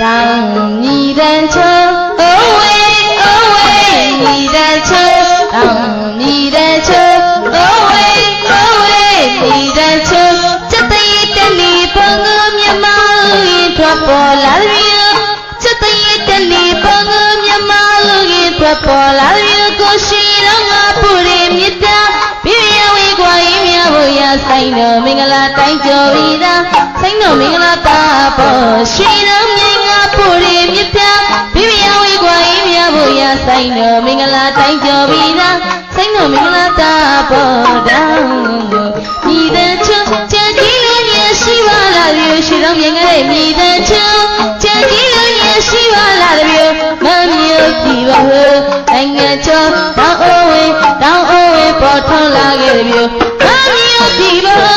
တောင်းညီတန်ချောအိုးဝေးအိုးဝေးညီတန်ချောတောင်းညီတန်ချောအိုးဝေးအိုးဝေးညီတန်ချောစက်သိတလီဘုံကမြမရင်ထွက်ပေါ်လာပြီစက်သိတလီဘုံကမြမရင်ထွက်ပေါ်လာပြီကိုရှိတော့ငါပူရီမြတ်တာပြည့်ရဝေးကွာရင်မြဖို့ရဆိုင်တော်မင်္ဂလာတိုင်းကျော်ပြီးသားဆိုင်တော်မင်္ဂလာတာပေါ်ရှိတော် မြဖို့ရဆိုင်တော်မင်္ဂလာတိုင်းကျော်ပြီးသားဆိုင်တော်မင်္ဂလာတာပေါ်တောင်းညီတဲ့ချွတ်ချန်ကြီးလို့ညရှိပါလားဒီရှိတော်မြင်ကြတဲ့ညီတဲ့ချွတ်ချန်ကြီးလို့ညရှိပါလားဒီမမျိုးကြည့်ပါဦးနိုင်ငံကျော်တောင်းအိုးဝေးတောင်းအိုးဝေးပေါ်ထွန်းလာခဲ့ပြီမမျိုးကြည့်ပါ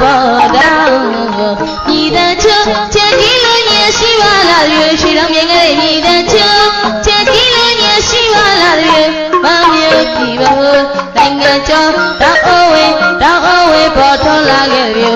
ပေါ်တောင်းညီတဲ့ချွချက်ကြီးလို့ညရှိပါလားရွှေရှိတော့မြင်ကြတဲ့ညီတဲ့ချွချက်ကြီးလို့ညရှိပါလားရွှေမမျိုးကြည့်ပါဦးနိုင်ငံကျော်တောင်းအိုးဝေးတောင်းအိုးဝေးပေါ်ထွန်းလာခဲ့ပြီ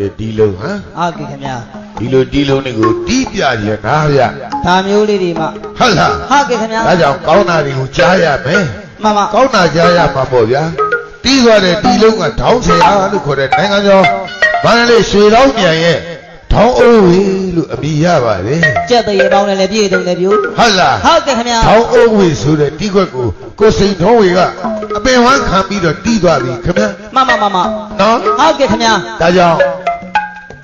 လိုက်တဲ့ဒီလုံးဟမ်အာကီခင်ဗျာဒီလိုဒီလုံးတွေကိုတီးပြရနားဗျဒါမျိုးလေးတွေမှဟုတ်လားဟာကီခင်ဗျာဒါကြောင့်ကောင်းတာတွေကိုကြားရမယ်မမကောင်းတာကြားရမှာပေါ့ဗျာတီးသွားတဲ့ဒီလုံးကထောင်းဆရာလို့ခေါ်တဲ့နိုင်ငံကျော်မန္တလေးရွှေတောင်းမြန်ရဲ့ထောင်းအိုးဝေးလို့အမည်ရပါတယ်ကြက်တရေပေါင်းနဲ့လည်းပြည့်စုံတယ်ပြူဟုတ်လားဟုတ်ကဲ့ခင်ဗျာထောင်းအိုးဝေးဆိုတဲ့တီးခွက်ကိုကိုစိန်ထုံးဝေကအပင်ဝမ်းခံပြီးတော့တီးသွားပြီခင်ဗျမမမမနော်ဟုတ်ကဲ့ခင်ဗျာဒါကြောင့်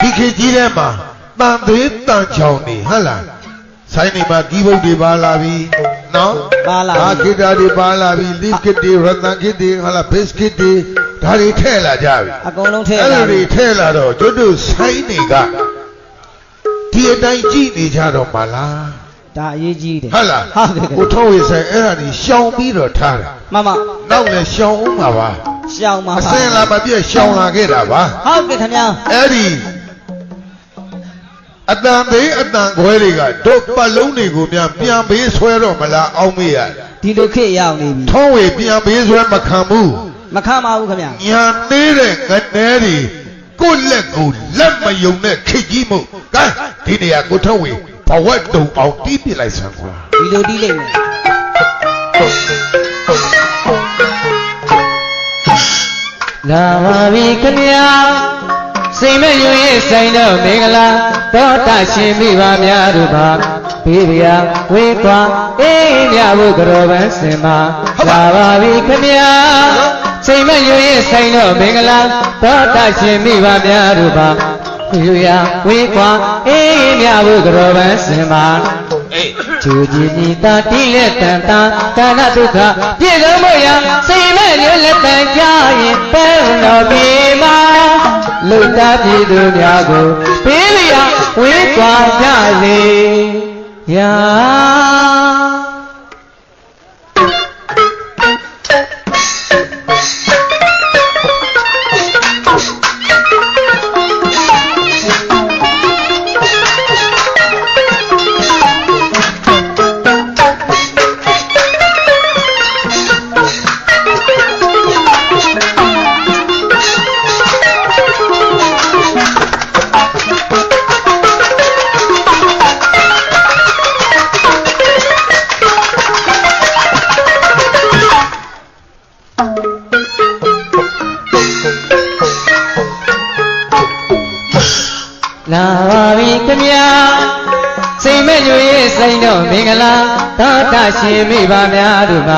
ဒီခေတ်ကြီးထဲမှာတန်သေးတန်ချောင်းနေဟုတ်လားဆိုင်နေမှာဒီဘုတ်တွေပါလာပြီနော်ပါလာဘာပြီဂီတာတွေပါလာပြီလစ်ကစ်တွေရတန်ကစ်တွေဟုတ်လားဘစ်ကစ်တွေဒါတွေထည့်လာကြပြီအကုန်လုံးထည့်အဲ့လာလိုပြီတွေထည့်လာတော့ကျွတ်တို့ဆိုင်နေကဒီအတိုင်းကြည့်နေကြတော့မလားဒါအရေးကြီးတယ်ဟုတ်လားဟုတ်ကဲ့ခင်ကိုဗျာထုံးဝေဆိုင်အဲ့ဒါတွေရှောင်ပြီးတော့ထားတာမမနောက်လည်းရှောင်အောင်ပါပါရှောင်းပါအပါစင်လာမပြည့်ရှောင်လာခဲ့တာပါဟုတ်ကဲ့ခင်ဗျာအဲ့ဒီ အတန်ဘေးအတန်ခွဲတွေကတို့ပတ်လုံးတွေကိုများပြန်ဘေးဆွဲတော့မလားအောင်းမေးရဒီလိုခေတ်ရောက်နေပြီထုံးဝေပြန်ဘေးဆွဲမခံဘူးမခံပါဘူးခင်ဗျာညာနေတဲ့ငနဲတွေကိုယ့်လက်ကိုလက်မယုံတဲ့ခိတ်ကြီးမို့ကဲဒီနေရာကိုထုံးဝေဘဝတ်တုံအောင်တီးပြလိုက်စမ်းကွာဒီလိုတီးလိုက်မယ်လာပါပြီခင်ဗျာ စိတ်မရွေဆိုင်တော့မင်္ဂလာသောတာရှင်မိဘများတို့ပါဘေးဗျာဝေးကွာအေးမြဖို့ကြောပန်းစင်ပါလာပါပြီခင်ဗျာစိတ်မရွေဆိုင်တော့မင်္ဂလာသောတာရှင်မိဘများတို့ပါဘေးဗျာဝေးကွာအေးမြဖို့ကြောပန်းစင်ပါအေးကျူကြည်ညီတာတိလက်တန်တာကာဏဒုက္ခပြေဆုံးမရစိတ်မဲ့မျိုးလက်တန်ကြရင်ပဲတော်ပြေမှာ လူသားပြည်သူများကိုပေးလျာဝေးကွာကြစေရာ လာပါပြီခင်ဗျာစိတ်မဲ့ညွေစိတ်တော့မင်္ဂလာသောတာရှင်မိဘများတို့က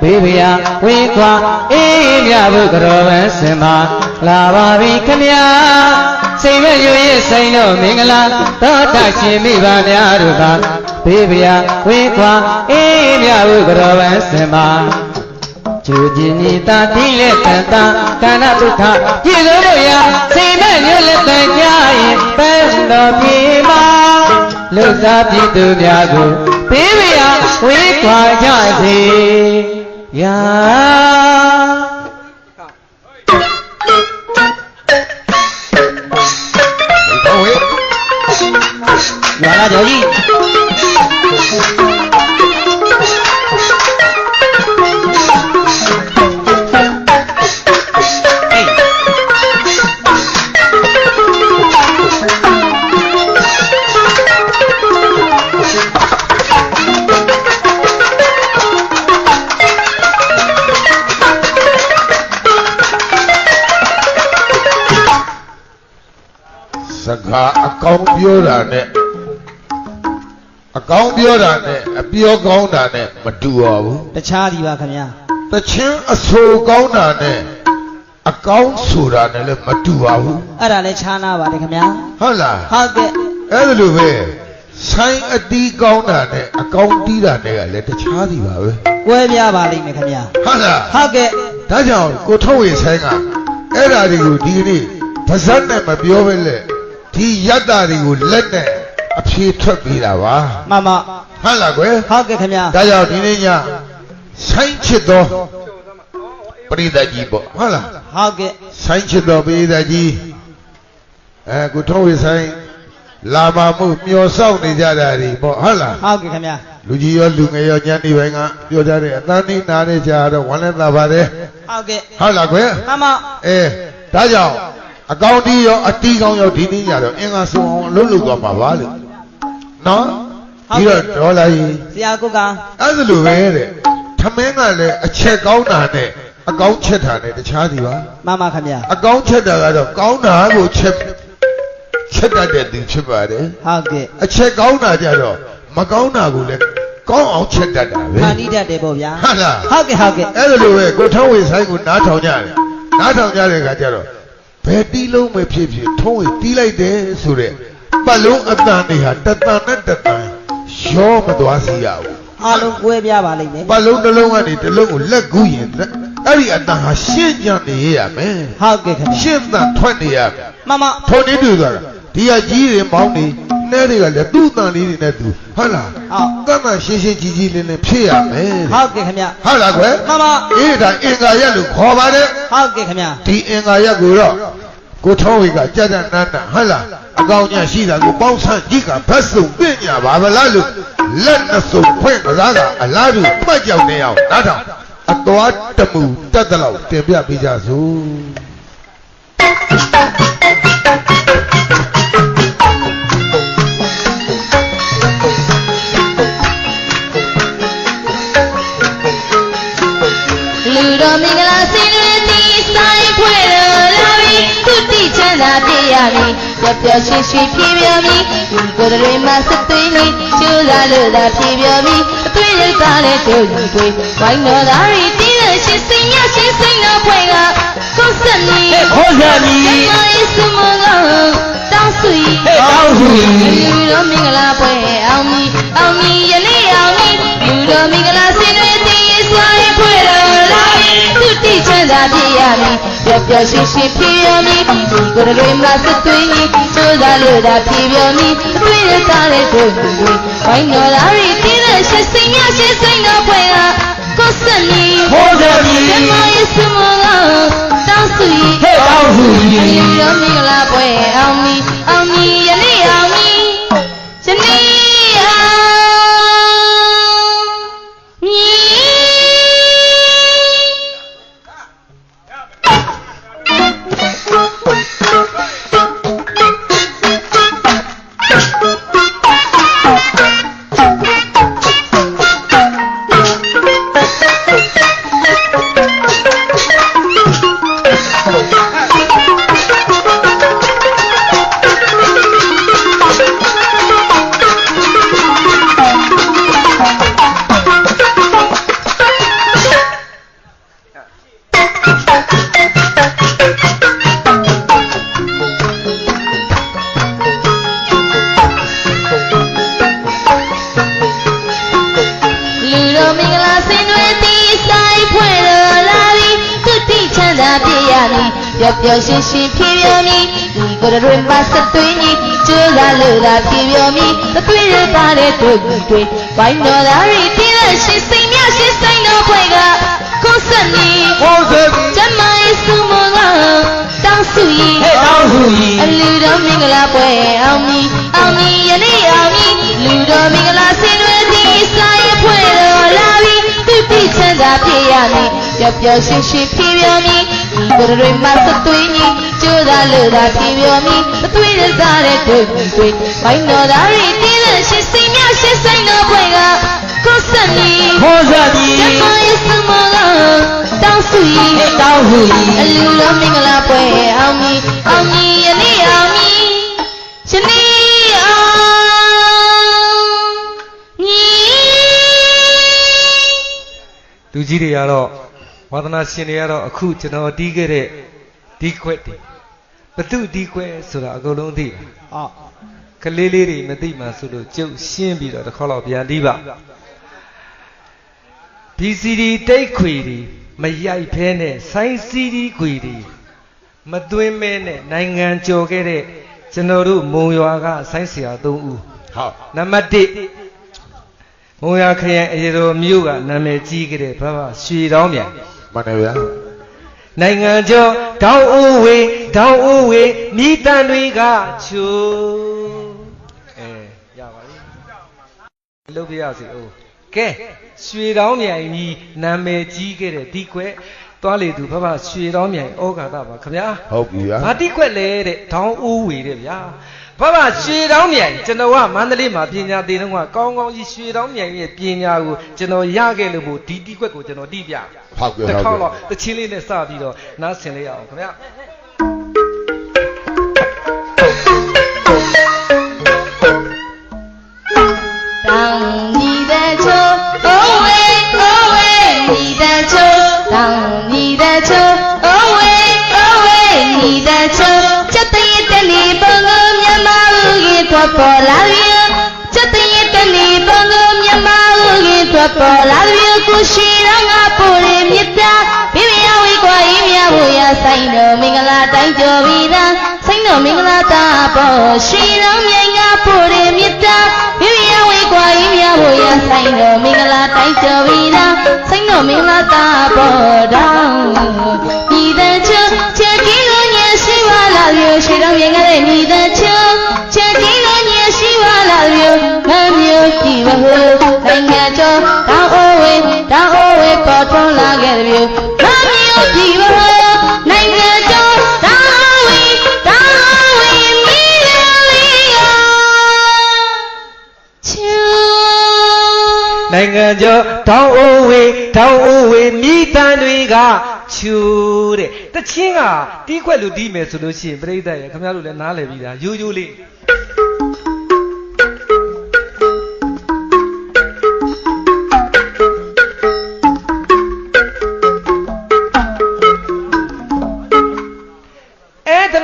ဘေးဗျာဝေးကွာအေးမြဖို့ကြောပန်းစင်ပါလာပါပြီခင်ဗျာစိတ်မဲ့ညွေစိတ်တော့မင်္ဂလာသောတာရှင်မိဘများတို့ကဘေးဗျာဝေးကွာအေးမြဖို့ကြောပန်းစင်ပါ ကျူကျင်ဤတာတိလက်တန်တာကာဏဒုက္ခပြည်စုံလို့ရစိတ်နဲ့မျိုးလက်တန်ကြရင်ပန်းတော်ပြေပါလူသားပြည်သူများကိုပေးမရဝေးခွာကြစေရာထုံးဝေရွာလာကြော်ကြီး ကားအကောင်ပြောတာနဲ့အကောင်ပြောတာနဲ့အပြောကောင်းတာနဲ့မတူပါဘူးတခြားဒီပါခင်ဗျာတချင်းအဆိုကောင်းတာနဲ့အကောင်းဆိုတာနဲ့လည်းမတူပါဘူးအဲ့ဒါလည်းခြားနာပါတယ်ခင်ဗျာဟုတ်လားဟုတ်ကဲ့အဲ့ဒါလိုပဲဆိုင်အတီးကောင်းတာနဲ့အကောင်းတီးတာနဲ့ကလည်းတခြားစီပါပဲကွဲပြားပါလိမ့်မယ်ခင်ဗျာဟုတ်လားဟုတ်ကဲ့ဒါကြောင့်ကိုထုတ်ဝေဆိုင်ကအဲ့ဓာတွေကိုဒီကနေ့ပါဇက်နဲ့မပြောပဲလေ ဒီယတ္တာတွေကိုလက်နဲ့အဖြေထွက်ပေးတာပါမမဟုတ်လားကွယ်ဟုတ်ကဲ့ခင်ဗျာဒါကြောင့်ဒီနေ့ညဆိုင်ချစ်သောပရိသတ်ကြီးပေါ့ဟုတ်လားဟုတ်ကဲ့ဆိုင်ချစ်သောပရိသတ်ကြီးအဲကိုထုတ်ဝေဆိုင်လာမမှုမျောစောင့်နေကြတာတွေပေါ့ဟုတ်လားဟုတ်ကဲ့ခင်ဗျာလူကြီးရောလူငယ်ရောညနေပိုင်းကပြောကြတဲ့အတန်းလေးနားနေကြတော့ဝမ်းလည်းသာပါတယ်ဟုတ်ကဲ့ဟုတ်လားကွယ်မမအဲဒါကြောင့် အကောင့်တီးရောအတီးကောင်းရောဒီနေ့ညတော့အင်္ဂါဆုံးအောင်အလုပ်လုပ်သွားမှာပါလို့နော်ပြီးတော့ဒေါ်လာကြီးဆရာကုတ်ကအဲ့ဒါလိုပဲတဲ့ထမင်းကလည်းအချက်ကောင်းတာနဲ့အကောင်းချက်တာနဲ့တခြားစီပါမမခင်ဗျာအကောင်းချက်တာကတော့ကောင်းတာကိုချက်ချက်တတ်တဲ့သူဖြစ်ပါတယ်ဟုတ်ကဲ့အချက်ကောင်းတာကြတော့မကောင်းတာကိုလည်းကောင်းအောင်ချက်တတ်တာပဲဖန်တီးတတ်တယ်ပေါ့ဗျာဟုတ်လားဟုတ်ကဲ့ဟုတ်ကဲ့အဲ့ဒါလိုပဲကိုထုံးဝေဆိုင်ကိုနားထောင်ကြတယ်နားထောင်ကြတဲ့အခါကျတော့ ဘယ်တီးလုံးပဲဖြစ်ဖြစ်ထုံးဝေတီးလိုက်တယ်ဆိုတဲ့ပတ်လုံးအတန်တွေဟာတတန်နဲ့တတန်ရောမသွားစီရဘူးအားလုံးကွဲပြားပါလိမ့်မယ်ပတ်လုံးတစ်လုံးကနေတစ်လုံးကိုလက်ကူးရင်လက်အဲ့ဒီအတန်ဟာရှင်းကြနေရမယ်ဟုတ်ကဲ့ခင်ဗျာရှင်းတန်ထွက်နေရမယ်မမထုံနေတူသွားတာဒီကကြီးတွေမောင်းနေ နှဲတွေကလည်းသူ့တန်လေးတွေနဲ့သူဟုတ်လားဟုတ်တတ်မှန်ရှင်းရှင်းကြီးကြီးလင်းလင်းဖြစ်ရမယ်တဲ့ဟုတ်ကဲ့ခင်ဗျာဟုတ်လားကွယ်မမအေးဒါအင်္ဂါရက်လို့ခေါ်ပါတယ်ဟုတ်ကဲ့ခင်ဗျာဒီအင်္ဂါရက်ကိုတော့ကိုထောင်းဝေကကြက်တဲ့နန်းနန်းဟဟလားအကောင်ညာရှိတာကိုပေါင်းဆန်းကြည့်ကဘတ်စုံပြင့်ညာပါဗလားလို့လက်နှစုံဖွင့်ကစားကအလားတူမှတ်ကြောင်နေအောင်နားထောင်အတော်တမှုတက်တဲ့လောက်တင်ပြပေးကြစို့ ရမည်ပျော်ပျော်ရွှင်ရွှင်ဖြည့်ပြောမည်ဒီကိုယ်တွေမှာစသွေးနေကျိုးစားလို့သာဖြည့်ပြောမည်အသွေးလက်သားနဲ့တို့ယူပွေဝိုင်းတော်သားရီတင်းတဲ့ရှင်စိန်ရရှင်စိန်တော်ဖွဲ့ကကိုယ်စက်နေဟဲ့ခေါ်စရာကြီးမိုင်းစမကတောင်းဆွေဟဲ့တောင်းဆွေလူတော်မင်္ဂလာပွဲအောင်မီအောင်မီယနေ့အောင်မီလူတော်မင်္ဂလာစင်တွေဒီဆိုင်ဖွဲ့တော်လာပြီသူတိချမ်းသာပြည့်ရမည် ပျော်ပျော်ရွှင်ရွှင်ဖြည့်ရမည်ဒီကိုယ်တွေမှာစသွေးကြီးကျိုးစားလို့သာဖြည့်ပြောမည်အသွေးရသားတဲ့တို့တွေဝိုင်းတော်လာရီတင်းတဲ့ရှစ်စိန်ရရှစ်စိန်တော်ပွဲကကိုယ်စက်နေခေါ်စရာကြီးဓမ္မရဲ့စမကတောင်းဆွေဟဲ့တောင်းဆွေလူတော်မင်္ဂလာပွဲအောင်မီအော ရမည်ပျော်ပျော်ရွှင်ရွှင်ဖြည့်ပြောမည်ဒီကိုယ်တွေမှာစသွေးကြီးကျိုးစားလို့သာဖြည့်ပြောမည်အသွေးရပါတဲ့တို့တွေဝိုင်းတော်သားရီတင်းတဲ့ရှင်စိန်မြရှင်စိန်တော်ဖွဲ့ကကိုယ်စက်နေဟောစေပြီကျမရဲ့စုမကတောင်းစုရင်ဟဲ့တောင်းဆွေအလူတော်မင်္ဂလာပွဲအောင်မီအောင်မီယနေ့အောင်မီလူတော်မင်္ဂလာစင်တွေဒီဆိုင်ဖွဲ့တော်လာပြီသူတိချမ်းသာပြည့်ရမည်ပျော်ပျော်ရွှင်ရွှင်ဖြည့်ပြောမည်ဒီ ကိုယ်တွေမှာစသွေးကြီးကျိုးသားလို့သာဖြည့်ပြောမည်အသွေးရစားတဲ့တို့တွေဘိုင်းတော်သားရီတင်းတဲ့ရှင်စိန်မြရှင်စိန်တော်ပွဲကကိုယ်စက်နေခေါ်စရာကြီးကျမရဲ့စမကတောင်းစုရင်ဟဲ့တောင်းဆွေအလူတော်မင်္ဂလာပွဲအောင်မီအောင်မီယနေ့အောင်မီယနေ့အောင်မီလူကြီးတွေကတော့ ဝါသနာရှင်တွေကတော့အခုကျွန်တော်တီးခဲ့တဲ့ဒီခွက်တွေဘသူဒီခွက်ဆိုတာအကုန်လုံးသိတယ်အော်ကလေးလေးတွေမသိမှဆိုလို့ကျုပ်ရှင်းပြီးတော့တစ်ခေါက်လောက်ပြန်တီးပါဒီစီဒီတိတ်ခွေတွေမရိုက်ဖဲနဲ့ဆိုင်းစီဒီခွေတွေမသွင်းမဲနဲ့နိုင်ငံကျော်ခဲ့တဲ့ကျွန်တော်တို့မုံရွာကဆိုင်းဆရာ၃ဦးဟုတ်နံပါတ်1မုံရခရိုင်အရေတော်မြို့ကနာမည်ကြီးခဲ့တဲ့ဘဘရွှေတောင်းမြန် မှန်တယ်ဗျာနိုင်ငံကျော်တောင်ဦးဝေတောင်ဦးဝေမိတန်တွေကချိုးအဲရပါပြီလုပ်ပြရစီအိုးကဲရွှေတောင်းမြိုင်ကြီးနာမည်ကြီးခဲ့တဲ့ဒီခွဲသွားလေသူဘဘရွှေတောင်းမြိုင်ဩဃာတပါခင်ဗျာဟုတ်ပြီဗျာဘာတိခွက်လဲတဲ့တောင်းဦးဝေတဲ့ဗျာ ဘဘရွှေတောင်းမြိုင်ကျွန်တော်ကမန္တလေးမှာပညာသင်တော့ကကောင်းကောင်းကြီးရွှေတောင်းမြိုင်ရဲ့ပညာကိုကျွန်တော်ရခဲ့လို့မို့ဒီတိခွက်ကိုကျွန်တော်တိပြဟုတ်ပြီတစ်ဟုတ်ခေါက်ပြီတော့တချင်းလေးနဲ့စပြီးတော့နားဆင်လေးရအောင်ခင်ဗျာ လာပြီချက်တည်းတလီပုံကိုမြမဦးကြီးထွက်ပေါ်လာပြီကုရှိရငါပူရမြစ်တာဘိဗျာဝေကွာဤမြဖို့ရဆိုင်တော်မင်္ဂလာတိုင်းကျော်ပြီးသားဆိုင်တော်မင်္ဂလာတာပေါ်ရှိတော်မြိုင်ငါပူရမြစ်တာဘိဗျာဝေကွာဤမြဖို့ရဆိုင်တော်မင်္ဂလာတိုင်းကျော်ပြီးသားဆိုင်တော်မင်္ဂလာတာပေါ်တောင်းဤတဲ့ချေချေကင်းကိုညရှိပါလားဗျနိုင်ငံ ကျော်တောင်အိုဝေးတောင်အိုဝေးမိတန်တွေကချူတဲ့တချင်းကတီးခွက်လူတီးမယ်ဆိုလို့ရှိရင်ပြိဿရဲ့ခင်ဗျားတို့လည်းနားလည်ပြီလားရိုးရိုးလေး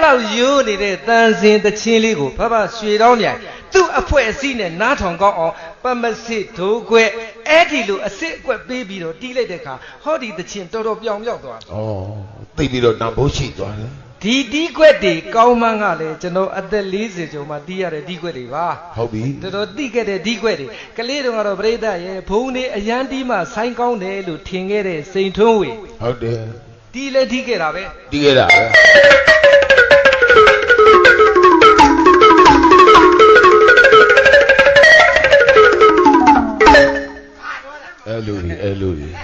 လောက်ရိုးနေတဲ့တန်စင်တချင်းလေးကိုဖဖရွှေတောင်းမြိုင်သူ့အဖွဲ့အစည်းနဲ့နားထောင်ကောင်းအောင်ပမစစ်ဒိုးခွဲအဲ့ဒီလိုအစ်စ်အကွက်ပေးပြီးတော့တီးလိုက်တဲ့အခါဟောဒီတချင်းတော်တော်ပြောင်ပြောက်သွားတယ်ဩသိပြီးတော့နံဘုတ်ရှိသွားတယ်ဒီတီးခွက်တွေကောင်းမှန်းကလည်းကျွန်တော်အသက်40ကျော်မှတီးရတဲ့တီးခွက်တွေပါဟုတ်ပြီတော်တော်တီးခဲ့တဲ့တီးခွက်တွေကလေးတုန်းကတော့ပြိဿရဲ့ဘုံနေအရန်တီးမှဆိုင်းကောင်းတယ်လို့ထင်ခဲ့တဲ့စိန်ထွန်းဝေဟုတ်တယ်တီးလဲတီးခဲ့တာပဲတီးခဲ့တာပဲ အဲ့လိုကြီးအဲ့လိုကြီး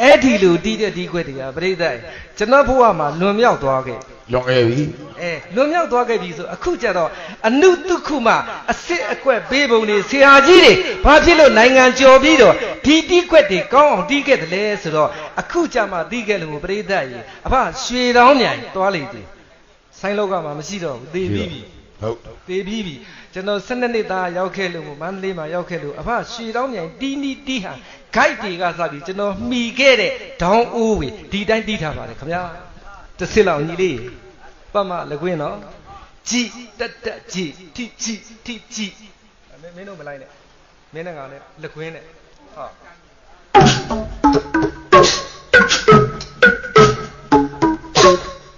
အဲ့ဒီလိုတီးတဲ့တီးခွက်တွေကပြိဿရဲ့ကျွန်တော်ဘဝမှာလွန်မြောက်သွားခဲ့လွန်ခဲ့ပြီအဲလွန်မြောက်သွားခဲ့ပြီဆိုအခုကျတော့အနုတုခုမှအစ်စ်အကွက်ပေးပုံတွေဆရာကြီးတွေဘာဖြစ်လို့နိုင်ငံကျော်ပြီးတော့ဒီတီးခွက်တွေကောင်းအောင်တီးခဲ့တယ်လဲဆိုတော့အခုကျမှတီးခဲ့လို့ပြိဿရေအဖရွှေတောင်းမြိုင်သွားလေသေးဆိုင်းလောက်ကမှမရှိတော့ဘူးသေပြီးပြီဟုတ်သေပြီးပြီ ကျွန်တော်12နှစ်သားရောက်ခဲ့လို့မန္တလေးမှာရောက်ခဲ့လို့အဖရွှေတောင်းမြိုင်တီးနီးတီးဟာဂိုက်တွေကစပြီးကျွန်တော်မှီခဲ့တဲ့ဒေါင်းအိုးဝေဒီတိုင်းတီးထားပါတယ်ခင်ဗျာတစ်စစ်လောက်ညီလေးပတ်မလကွင်းနော်ကြည်တက်တက်ကြည်ထိကြည်ထိကြည်မင်းမင်းတို့မလိုက်နဲ့မင်းနဲ့ငါနဲ့လကွင်းနဲ့ဟုတ်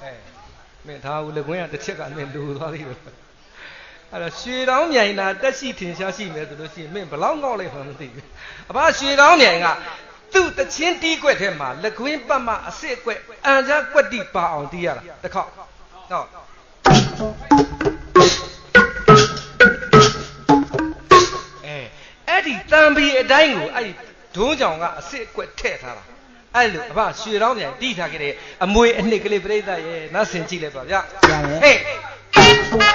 အဲမင်းဒါဘူးလကွင်းကတစ်ချက်ကမင်းလူသွားသေးတယ် အဲ့တော့ရွှေတောင်းမြိုင်တာတက်ရှိထင်ရှားရှိမယ်ဆိုလို့ရှိရင်မင်းဘလောက်ငေါက်လိုက်မှမသိဘူးအဘရွှေတောင်းမြိုင်ကသူ့တချင်းတီးကွက်ထဲမှာလကွင်းပတ်မအစ်စ်ကွက်အန်ကြကွက်တိပါအောင်တီးရတာတစ်ခေါက်ဟုတ်အဲအဲ့ဒီတံပီအတိုင်းကိုအဲ့ဒီဒုံးကြောင်ကအစ်စ်အကွက်ထည့်ထားတာအဲ့လိုအဘရွှေတောင်းပြန်တီးထားခဲ့တဲ့အမွေအနှစ်ကလေးပြိဿရဲ့နတ်ဆင်ကြည့်လိုက်ပါဗျာရမယ်ဟေး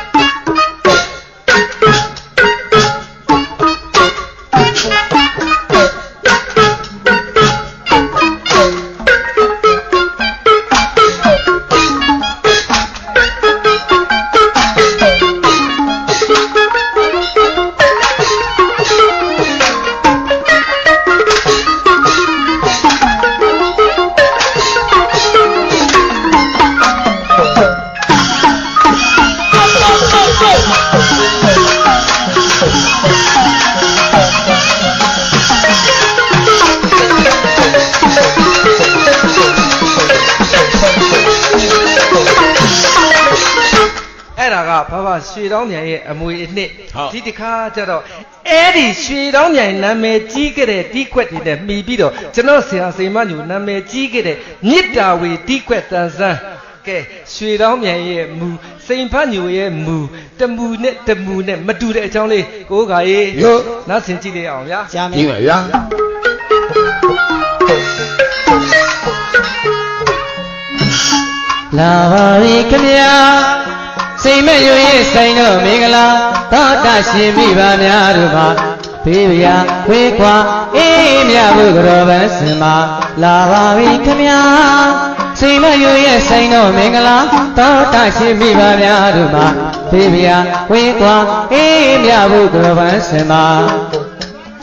ကျတော့အဲ့ဒီရွှေတောင်းမြန်နာမည်ကြီးခဲ့တဲ့တီးခွက်တွေနဲ့မှီပြီးတော့ကျွန်တော်ဆရာစိန်မညူနာမည်ကြီးခဲ့တဲ့မြစ်တာဝေတီးခွက်တန်ဆန်းကဲရွှေတောင်းမြန်ရဲ့မူစိန်ဖတ်ညူရဲ့မူတမူနဲ့တမူနဲ့မတူတဲ့အကြောင်းလေးကိုးခါရေးရောနောက်ဆင်ကြည့်လိုက်အောင်ဗျာရမယ်ကြီးပါဗျာလာပါပြီခမညာ စိတ်မဲ့ရွရဲ့ဆိုင်တော့မင်္ဂလာသောတာရှင်မိဘများတို့ပါဘေးဗျာဝေးခွာအေးမြဘုရောဗန်စင်မာလာပါပြီခမညာစိတ်မဲ့ရွရဲ့ဆိုင်တော့မင်္ဂလာသောတာရှင်မိဘများတို့ပါဘေးဗျာဝေးခွာအေးမြဘုရောဗန်စင်မာ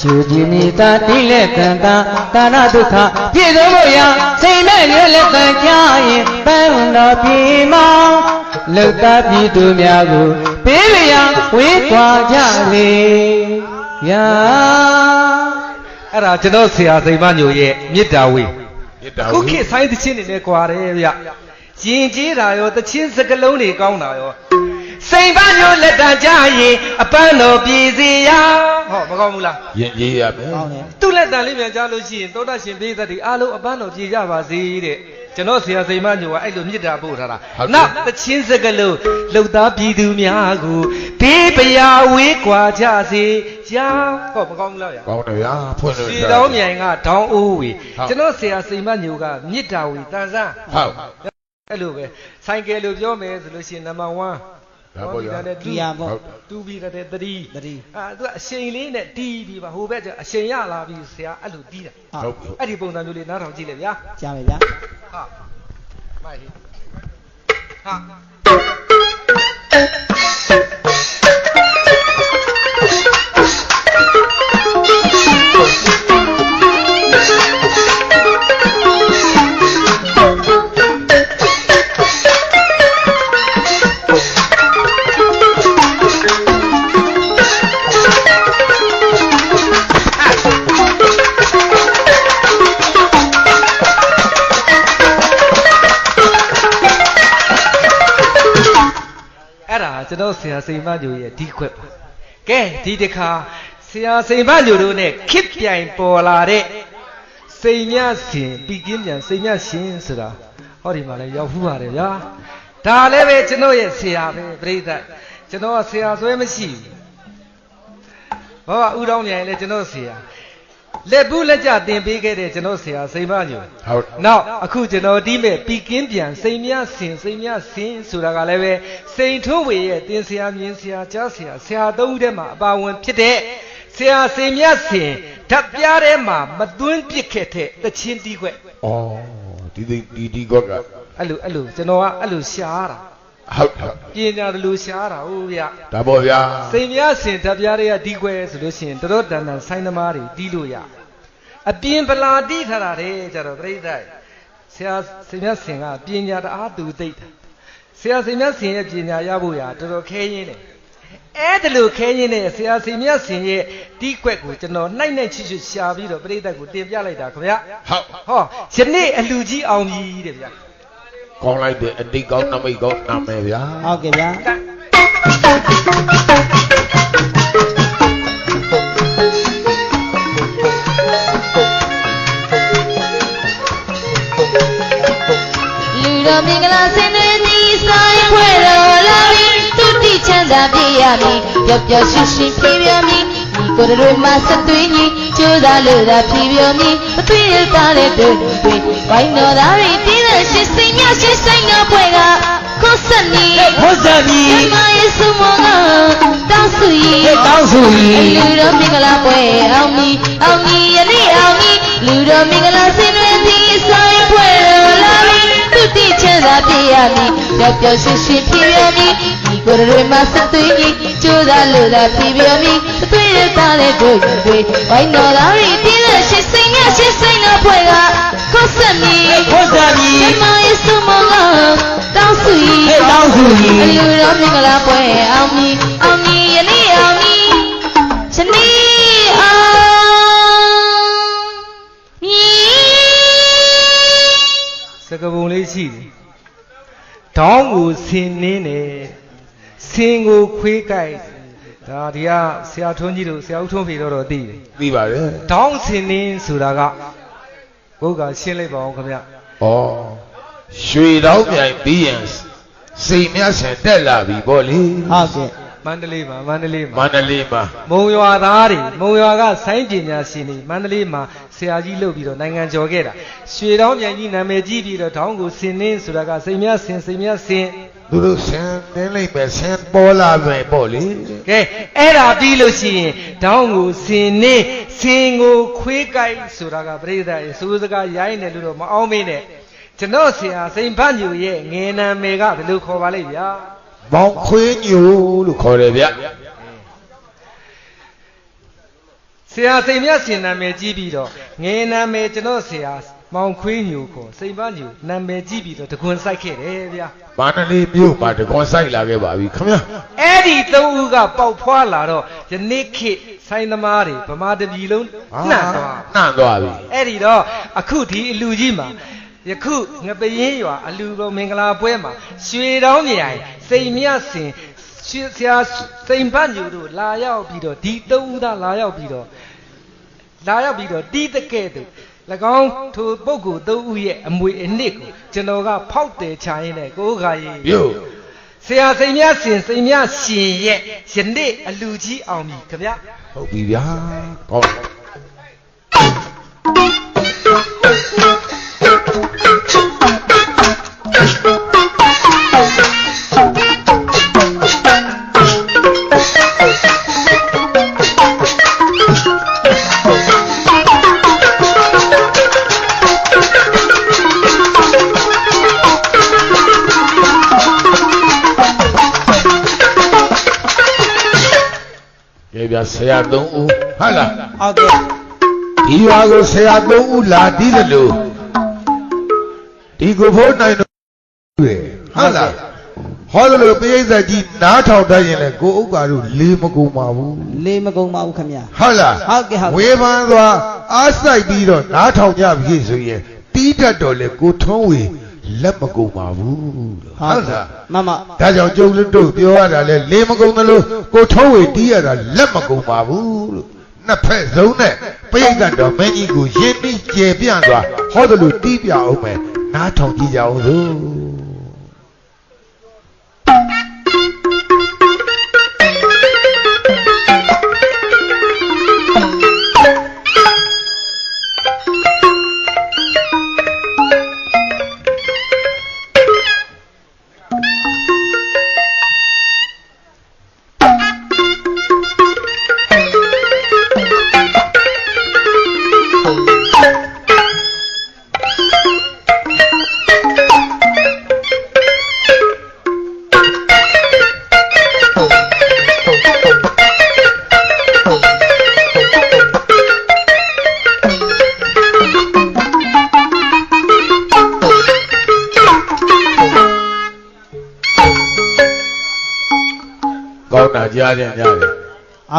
ကျူဒီနီတာတိလက်တန်တာတာနာဒုက္ခပြည့်စုံလို့ရစိတ်မဲ့ရွလက်တန်ကြရင်တန်တော်ပြေမောင်းလောက်တာပြည်သူများကိုပေးလျာဝေးကွာကြလေရာအဲ့ဒါကျွန်တော်ဆရာစိန်မညူရဲ့မြစ်တာဝေမြစ်တာခုခေတ်ဆိုင်တချင်းနေနဲ့ကွာတယ်ဗျရင်ကျေးတာရောတချင်းစကလုံးတွေကောင်းတာရော စိန်ပညိုလက်တံကြရင်အပန်းတော်ပြည်စီရာဟောမကောင်းဘူးလားရင်ကြီးရမယ်ကောင်းတယ်သူ့လက်တံလေးပြန်ကြားလို့ရှိရင်သောတာရှင်ပြည်သက်တွေအားလုံးအပန်းတော်ပြည်ကြပါစေတဲ့ကျွန်တော်ဆရာစိန်မညိုကအဲ့လိုမြစ်တာပို့ထားတာနောက်တချင်းစကလုံးလှုပ်သားပြည်သူများကိုဘေးပရာဝေးကွာကြစေရာဟောမကောင်းဘူးလားဗျာကောင်းတယ်ဗျာဖွင့်လို့ရွှေတောင်းမြိုင်ကဒေါင်းအိုးဝေဟုတ်ကျွန်တော်ဆရာစိန်မညိုကမြစ်တာဝေတန်ဆန်းဟုတ်အဲ့လိုပဲဆိုင်ကယ်လို့ပြောမယ်ဆိုလို့ရှိရင်နံပါတ်1 ဒါပေါ့ဗျာနဲ့ကီယာပေါ့ဟုတ်တူပြီးတဲ့တတိတတိအာသူကအရှိန်လေးနဲ့တီးပြီးပါဟိုဘက်ကျအရှိန်ရလာပြီးဆရာအဲ့လိုတီးတာဟုတ်ဟုတ်အဲ့ဒီပုံစံမျိုးလေးနားထောင်ကြည့်လေဗျာကြားမယ်ဗျာဟာမိုက်ဟိ ဆရာစိန်မညိုရဲ့ဒီခွက်ပါကဲဒီတစ်ခါဆရာစိန်မညိုတို့နဲ့ခစ်ပြိုင်ပေါ်လာတဲ့စိန်မြရှင်ပြီးကင်းပြန်စိန်မြရှင်ဆိုတာဟောဒီမှာလည်းရောက်ဖူးပါတယ်ဗျာဒါလည်းပဲကျွန်တော်ရဲ့ဆရာပဲပြိဿကျွန်တော်ကဆရာဆွဲမရှိဘူးဘောကဥတောင်းမြိုင်လည်းကျွန်တော်ဆရာ လက်ဘူးလက်ကြတင်ပေးခဲ့တဲ့ကျွန်တော်ဆရာစိန်မညိုဟုတ်နောက်အခုကျွန်တော်ဒီမဲ့ပြီးကင်းပြန်စိန်မြဆင်စိန်မြဆင်ဆိုတာကလည်းပဲစိန်ထွန်းဝေရဲ့တင်ဆရာမြင်ဆရာကြားဆရာဆရာသုံးဦးထဲမှာအပါဝင်ဖြစ်တဲ့ဆရာစိန်မြဆင်ဓာတ်ပြားထဲမှာမသွင်းပစ်ခဲ့တဲ့တချင်းတီးခွက်ဩဒီဒီဒီဒီကောကအဲ့လိုအဲ့လိုကျွန်တော်ကအဲ့လိုရှားတာ ဟုတ်ဟုတ်ပညာတလူရှားတာဟုတ်ဗျဒါပေါ့ဗျာစိန်မြဆင်ဓာတ်ပြားတွေကဒီခွဲဆိုလို့ရှိရင်တော်တော်တန်တန်ဆိုင်းသမားတွေတီးလို့ရအပြင်ပလာတီးထားတာတဲ့ကြတော့ပြိဿဆရာစိန်မြဆင်ကပညာတအားသူသိတာဆရာစိန်မြဆင်ရဲ့ပညာရဖို့ရတော်တော်ခဲရင်းတယ်အဲ့ဒါလို့ခဲရင်းနဲ့ဆရာစိန်မြဆင်ရဲ့တီးခွက်ကိုကျွန်တော်နှိုက်နှိုက်ချွတ်ချွတ်ရှာပြီးတော့ပြိဿကိုတင်ပြလိုက်တာခင်ဗျဟုတ်ဟောယနေ့အလူကြီးအောင်ပြီတဲ့ဗျ ကောင်းလိုက်တဲ့အတိတ်ကောင်းနမိတ်ကောင်းနာမယ်ဗျာဟုတ်ကဲ့ဗျာလူတော်မင်္ဂလာဆင်းသွင်းသည်ဆိုင်ဖွဲ့တော်လာပြီတုတိ ချမ်းသာပြည့်ရမည်ပျော်ပျော်ရွှင်ရွှင်ပြည့်ပြမည်ဒီကိုယ်တော်မှာဆက်သွင်းကြီးကြိုးစားလို့သာပြည့်ပြမည်မသွေးရတာတဲ့တွေ့တွေ့ဝိုင်းတော်သားတွေတည်တဲ့ရှစ်စိမ်မြရှစ်စိမ်တော်ပွဲကကိုဆက်နီဟုတ်စပြီမယေစုမောကတောင်းစုရီတောင်းစုရီလူတော်မင်္ဂလာပွဲအောင်မီအောင်မီယနေ့အောင်မီလူတော်မင်္ဂလာဆင်နွှဲသည်ဆိုင်ပွဲတော်လာပြီသူတိချမ်းသာပြည့်ရမည်ကြောက်ကြောက်ရွှင်ရွှင်ပြည့်ရမည်ဒီ ကိုယ်တော်တွေမှာဆက်သွင်းကြီးကြိုးစားလို့သာပြည့်ပြမည်အသွေးရသားတဲ့တို့တွေဝိုင်းတော်သားတွေတည်တဲ့ရှစ်စိမ်မြရှစ်စိမ်တော်ပွဲကကိုဆက်မီဟုတ်စပြီမယေစုမောကတောင်းစုရီတောင်းစုရီအလူတော်မင်္ဂလာပွဲအောင်မီအောင်မီယနေ့အောင်မီယနေ့အောင်မီစကပုံလေးရှိတယ်ဒေါင်းကိုဆင်းနင်းတယ် ဆင်းကိုခွေးကြိုက်ဒါဒီကဆရာထွန်းကြီးတို့ဆရာဦးထွန်းဖေတော့တော့သိတယ်သိပါတယ်ဒေါင်းဆင်းနင်းဆိုတာကဘုရားရှင်းလိုက်ပါအောင်ခင်ဗျဩရွှေတော့မြိုင်ပြီးရင်စိတ်မြဆန်တက်လာပြီပေါ့လေဟုတ်ကဲ့မန္တလေးမှာမန္တလေးမမှာန္တလေးမှာမုံရွာသားတွေမုံရွာကဆိုင်းပညာရှင်တွေမန္တလေးမှာဆရာကြီးလုပ်ပြီးတော့နိုင်ငံကျော်ခဲ့တာရွှေတောင်းမြိုင်ကြီးနာမည်ကြီးပြီးတော့ဒေါင်းကိုဆင်းနင်းဆိုတာကစိတ်မြဆင်စိတ်မြဆင် သူတို့ဆန်တင်းလိုက်ပဲဆန်ပေါ်လာပဲပေါ့လေကဲအဲ့ဒါပြီးလို့ရှိရင်ဒေါင်းကိုဆင်နေဆင်ကိုခွေးကြိုက်ဆိုတာကပြိဿရဲ့စိုးစကားရိုင်းတယ်လို့တော့မအောင်မင်းနဲ့ကျွန်တော်ဆရာစိန်ဖတ်ညူရဲ့ငယ်နာမည်ကဘယ်လိုခေါ်ပါလိမ့်ဗျာမောင်ခွေးညိုလို့ခေါ်တယ်ဗျဆရာစိန်မြတ်ဆင်နာမည်ကြီးပြီးတော့ငယ်နာမည်ကျွန်တော်ဆရာ မောင်ခွေးညူခေါ်စိန်ဖတ်ညူနာမည်ကြီးပြီးတော့တကွန်ဆိုင်ခဲ့တယ်ဗျာမန္တလေးမြို့မှာတကွန်ဆိုင်လာခဲ့ပါပြီခင်ဗျာအဲ့ဒီသုံးဦးကပေါက်ဖွာလာတော့ယနေ့ခေတ်ဆိုင်သမားတွေဗမာတပြည်လုံးနှံ့သွားနှံ့သွားပြီအဲ့ဒီတော့အခုဒီအလူကြီးမှာယခုငပရင်းရွာအလူတော်မင်္ဂလာပွဲမှာရွှေတောင်းမြိုင်စိန်မြတ်စင်ရွှေဆရာစိန်ဖတ်ညူတို့လာရောက်ပြီးတော့ဒီသုံးဦးသားလာရောက်ပြီးတော့လာရောက်ပြီးတော့တီးတကဲ့သို့၎ င်းထိုပုဂ္ဂိုလ်သုံးဦးရဲ့အမွေအနှစ်ကိုကျွန်တော်ကဖောက်တယ်ချရင်းနဲ့ကိုးခါရေးမြို့ဆရာစိန်မြတ်စင်စိန်မြတ်ရှင်ရဲ့ယနေ့အလူကြီးအောင်ပြီခင်ဗျဟုတ်ပြီဗျာကောင်း ရွာကိုဆရာ3ဦးလာတီးတယ်လို့ဒီကိုဖို့နိုင်တော့တွေ့ဟုတ်လားဟောတယ်လို့ပိဋကကြီးနားထောင်တတ်ရင်လည်းကိုဥက္ကာတို့လေးမကုန်ပါဘူးလေးမကုံပါဘူးခင်ဗျာဟုတ်လားဟုတ်ကဲ့ဟုတ်ကဲ့ဝေဖန်စွာအားဆိုင်ပြီးတော့နားထောင်ကြပြီဆိုရင်တီးတတ်တော့လေကိုထုံးဝေလက်မကုန်ပါဘူးလို့ဟုတ်လားမမဒါကြောင့်ကျုပ်တို့ပြောရတာလေလေးမကုန်သလိုကိုထုံးဝေတီးရတာလက်မကုန်ပါဘူးလို့ နှစ်ဖက်လုံးနဲ့ပိဋကတော်မင်းကြီးကိုရင်းနှီးကျေပြန့်စွာဟောတယ်လို့တီးပြအောင်မယ်နားထောင်ကြည့်ကြအောင်စို့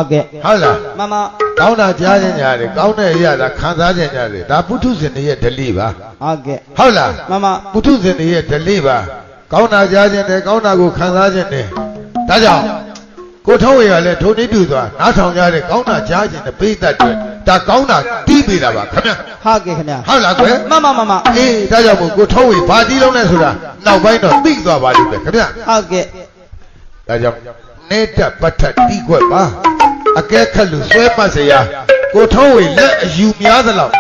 ဟုတ်ကဲ့ဟုတ်လားမမကောင်းတာကြားခြင်းကြားတယ်ကောင်းတဲ့အရာဒါခံစားခြင်းကြားတယ်ဒါပုထုဇဉ်တွေရဲ့ဓလေ့ပါဟုတ်ကဲ့ဟုတ်လားမမပုထုဇဉ်တွေရဲ့ဓလေ့ပါကောင်းတာကြားခြင်းတယ်ကောင်းတာကိုခံစားခြင်းတယ်ဒါကြောင့်ကိုထုံးဝေကလည်းဒုနေတူသွားနားထောင်ကြတဲ့ကောင်းတာကြားခြင်းနဲ့ပိဋကတ်တွေဒါကောင်းတာတီးပေးတာပါခင်ဗျဟုတ်ကဲ့ခင်ဗျာဟုတ်လားကွယ်မမမမအေးဒါကြောင့်မို့ကိုထုံးဝေဘာတီးလုံးလဲဆိုတာနောက်ပိုင်းတော့သိသွားပါလိမ့်မယ်ခင်ဗျဟုတ်ကဲ့ဒါကြောင့်နေတဲ့ပဋ္ဌတိခွက်ပါ အကဲခတ်လူဆွဲပတ်เสียကိုထုံးဝေလက်အယူများသလောက်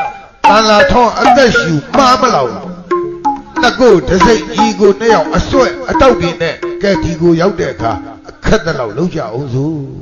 တန်လာထောင်းအသက်ရှူမှားမလောက်လက်ကိုတစ်စိတ်ဤကိုနှစ်ယောက်အစွဲ့အတောက်တွေနဲ့ကဲဒီကိုရောက်တဲ့အခါအခက်တလောက်လုံးကြအောင်စို့